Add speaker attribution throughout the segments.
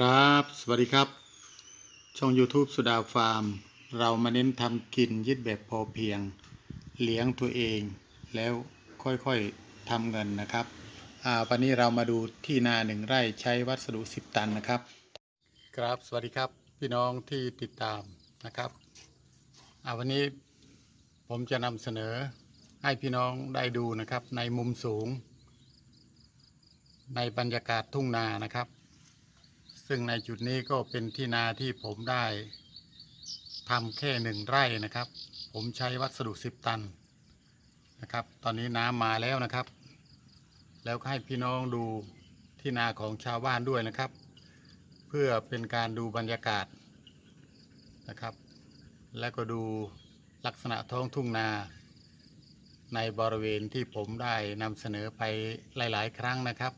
Speaker 1: ครับ สวัสดีครับ ช่อง YouTube สุดาฟาร์ม เรามาเน้นทำกินยึดแบบพอเพียง เลี้ยงตัวเอง แล้วค่อยๆทำเงินนะครับอ่าวันนี้เรามาดูที่นาหนึ่งไร่ใช้วัสดุ 10 ตันนะครับ ครับสวัสดีครับ พี่น้องที่ติดตามนะครับอ่าวันนี้ผมจะนำเสนอให้พี่น้องได้ดูนะครับในมุมสูง ในบรรยากาศทุ่งนานะครับ ซึ่งในจุดนี้ก็เป็นที่นาที่ผมได้ทำแค่หนึ่งไร่นะครับ ผมใช้วัสดุสิบตันนะครับ ตอนนี้น้ำมาแล้วนะครับ แล้วก็ให้พี่น้องดูที่นาของชาวบ้านด้วยนะครับ เพื่อเป็นการดูบรรยากาศนะครับ และก็ดูลักษณะท้องทุ่งนา ในบริเวณที่ผมได้นำเสนอไปหลาย ๆ ครั้งนะครับ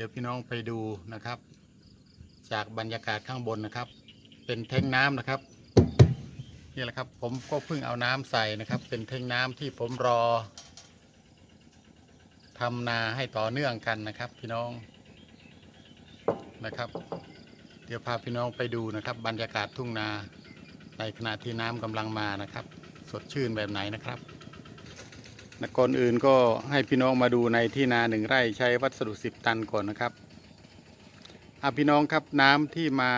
Speaker 1: ดี๋ยวพี่น้องไปดูนะครับ จากบรรยากาศข้างบนนะครับ เป็นแท้งน้ำนะครับนี่แหละครับผมก็เพิ่งเอาน้ำใส่นะครับ เป็นแท้งน้ำที่ผมรอทำนาให้ต่อเนื่องกันนะครับ พี่น้องนะครับ เดี๋ยวพาพี่น้องไปดูนะครับ บรรยากาศทุ่งนาในขณะที่น้ำกำลังมานะครับ สดชื่นแบบไหนนะครับ นะก่อนอื่นก็ให้พี่น้องมาดูในที่นาหนึ่งไร่ใช้วัสดุสิบตันก่อนนะครับอะพี่น้องครับน้ำที่มา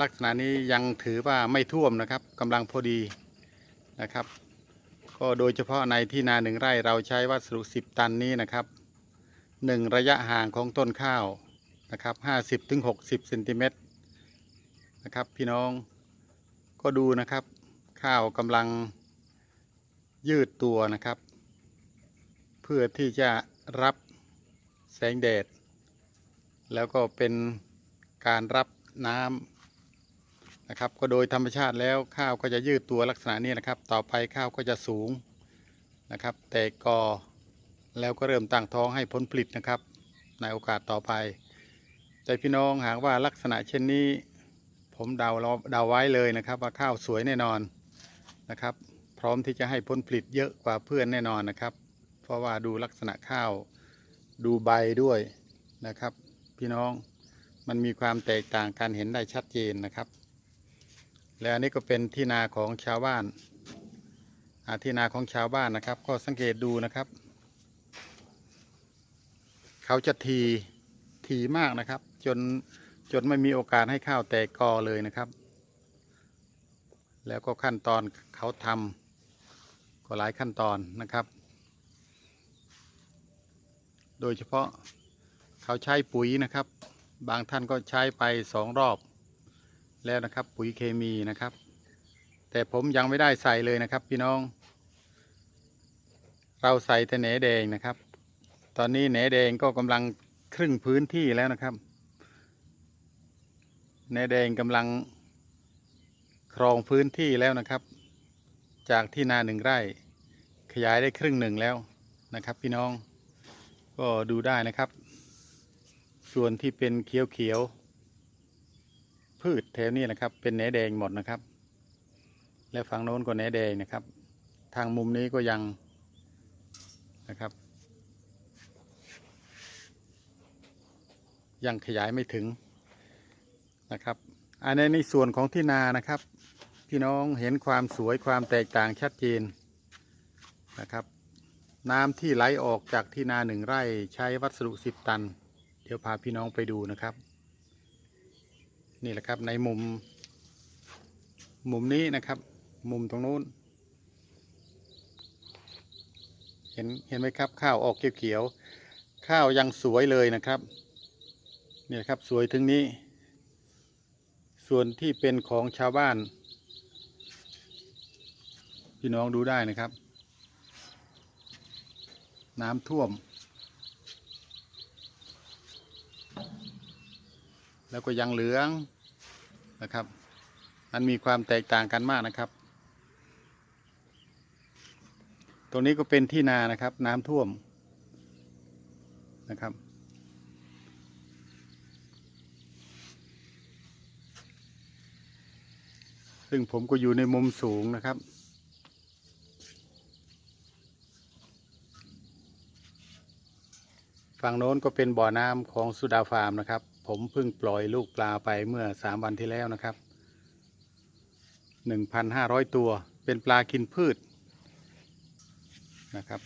Speaker 1: ลักษณะนี้ยังถือว่าไม่ท่วมนะครับกำลังพอดีนะครับ ก็โดยเฉพาะในที่นาหนึ่งไร่เราใช้วัสดุสิบตันนี้นะครับหนึ่งระยะห่างของต้นข้าวนะครับห้าสิบถึงหกสิบเซนติเมตรนะครับพี่น้องก็ดูนะครับ ข้าวกำลังยืดตัวนะครับ เพื่อที่จะรับแสงแดด แล้วก็เป็นการรับน้ำนะครับ ก็โดยธรรมชาติแล้วข้าวก็จะยืดตัวลักษณะนี้นะครับ ต่อไปข้าวก็จะสูงนะครับ แต่กอแล้วก็เริ่มตั้งท้องให้ผลผลิตนะครับ ในโอกาสต่อไป แต่พี่น้องหากว่าลักษณะเช่นนี้ ผมเดาเราเดาไว้เลยนะครับ ว่าข้าวสวยแน่นอนนะครับ พร้อมที่จะให้ผลผลิตเยอะกว่าเพื่อนแน่นอนนะครับ เพราะว่าดูลักษณะข้าวดูใบด้วยนะครับ พี่น้องมันมีความแตกต่างกันเห็นได้ชัดเจนนะครับ และอันนี้ก็เป็นที่นาของชาวบ้านที่นาของชาวบ้านนะครับ ก็สังเกตดูนะครับ เขาจะทีทีมากนะครับ จนจนไม่มีโอกาสให้ข้าวแตกกอเลยนะครับ แล้วก็ขั้นตอนเขาทำก็หลายขั้นตอนนะครับ โดยเฉพาะเขาใช้ปุ๋ยนะครับ บางท่านก็ใช้ไปสองรอบ แล้วนะครับปุ๋ยเคมีนะครับ แต่ผมยังไม่ได้ใส่เลยนะครับ พี่น้อง เราใส่แต่แหนแดงนะครับ ตอนนี้แหนแดงก็กำลังครึ่งพื้นที่แล้วนะครับแหนแดงกำลังครองพื้นที่แล้วนะครับ จากที่นาหนึ่งไร่ ขยายได้ครึ่งหนึ่งแล้วนะครับ พี่น้อง ก็ดูได้นะครับ ส่วนที่เป็นเขียวเขียวๆพืชแถวนี้นะครับ เป็นแหนแดงหมดนะครับ และฝั่งโน้นก็แหนแดงนะครับ ทางมุมนี้ก็ยังนะครับ ยังขยายไม่ถึงนะครับอันนี้ในส่วนของที่นานะครับ พี่น้องเห็นความสวยความแตกต่างชัดเจนนะครับ น้ำที่ไหลออกจากที่นาหนึ่งไร่ใช้วัสดุสิบตัน เดี๋ยวพาพี่น้องไปดูนะครับ นี่แหละครับในมุม มุมนี้นะครับ มุมตรงนู้น เห็นเห็นไหมครับ ข้าวออกเขียวๆข้าวยังสวยเลยนะครับนี่นะครับสวยถึงนี้ ส่วนที่เป็นของชาวบ้าน พี่น้องดูได้นะครับ น้ำท่วม แล้วก็ยังเหลืองนะครับ มันมีความแตกต่างกันมากนะครับ ตรงนี้ก็เป็นที่นานะครับ น้ำท่วมนะครับซึ่งผมก็อยู่ในมุมสูงนะครับ ฝั่งโน้นก็เป็นบ่อน้ำของสุดาฟาร์มนะครับ ผมเพิ่งปล่อยลูกปลาไปเมื่อสามวันที่แล้วนะครับหนึ่งพันห้าร้อยตัว เป็นปลากินพืชนะครับ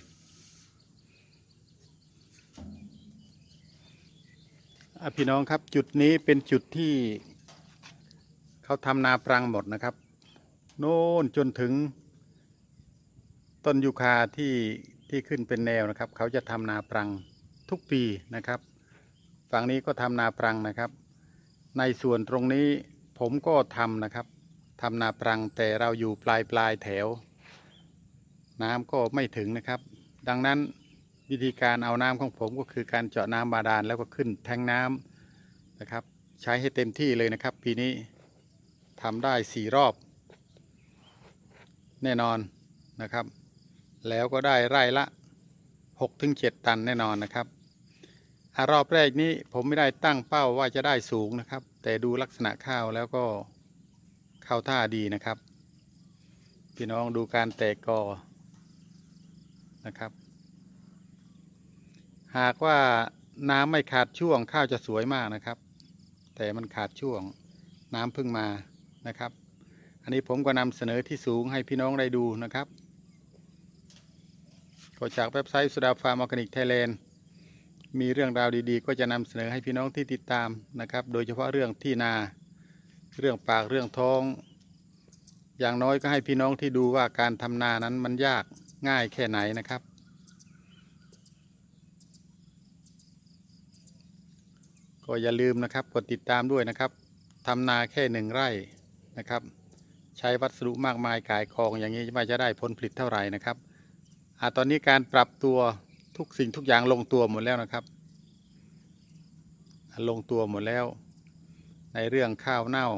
Speaker 1: อะพี่น้องครับจุดนี้เป็นจุดที่เขาทำนาปรังหมดนะครับ โน่นจนถึง ต้นยูคาที่ที่ขึ้นเป็นแนวนะครับ เขาจะทำนาปรัง ทุกปีนะครับ ฝั่งนี้ก็ทำนาปรังนะครับ ในส่วนตรงนี้ผมก็ทำนะครับทำนาปรังแต่เราอยู่ปลายปลายแถว น้ำก็ไม่ถึงนะครับ ดังนั้นวิธีการเอาน้ำของผมก็คือการเจาะน้ำบาดาลแล้วก็ขึ้นแทงน้ำนะครับ ใช้ให้เต็มที่เลยนะครับ ปีนี้ทำได้สี่รอบ แน่นอนนะครับ แล้วก็ได้ไร่ละ 6-7ถึง7ตันแน่นอนนะครับ รอบแรกนี้ผมไม่ได้ตั้งเป้าว่าจะได้สูงนะครับ แต่ดูลักษณะข้าวแล้วก็เข้าท่าดีนะครับ พี่น้องดูการแตกกอนะครับ หากว่าน้ำไม่ขาดช่วงข้าวจะสวยมากนะครับ แต่มันขาดช่วงน้ำเพิ่งมานะครับ อันนี้ผมก็นำเสนอที่สูงให้พี่น้องได้ดูนะครับก็จากเว็บไซต์สุดาฟาร์มออร์แกนิกไทยแลนด์ มีเรื่องราวดีๆ ก็จะนำเสนอให้พี่น้องที่ติดตามนะครับ โดยเฉพาะเรื่องที่นา เรื่องปากเรื่องท้อง อย่างน้อยก็ให้พี่น้องที่ดูว่าการทำนานั้นมันยากง่ายแค่ไหนนะครับ ก็อย่าลืมนะครับกดติดตามด้วยนะครับทำนาแค่หนึ่งไร่นะครับ ใช้วัสดุมากมายกายกองอย่างนี้ไม่จะได้ผลผลิตเท่าไหร่นะครับอ่าตอนนี้การปรับตัว ทุกสิ่งทุกอย่างลงตัวหมดแล้วนะครับ ลงตัวหมดแล้ว ในเรื่องข้าวเน่า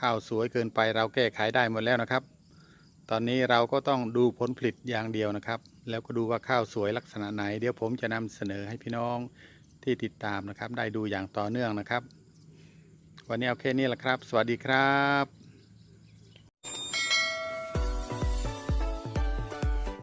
Speaker 1: ข้าวสวยเกินไปเราแก้ไขได้หมดแล้วนะครับ ตอนนี้เราก็ต้องดูผลผลิตอย่างเดียวนะครับ แล้วก็ดูว่าข้าวสวยลักษณะไหน เดี๋ยวผมจะนำเสนอให้พี่น้องที่ติดตามนะครับ ได้ดูอย่างต่อเนื่องนะครับ วันนี้เอาแค่นี้แหละครับ สวัสดีครับ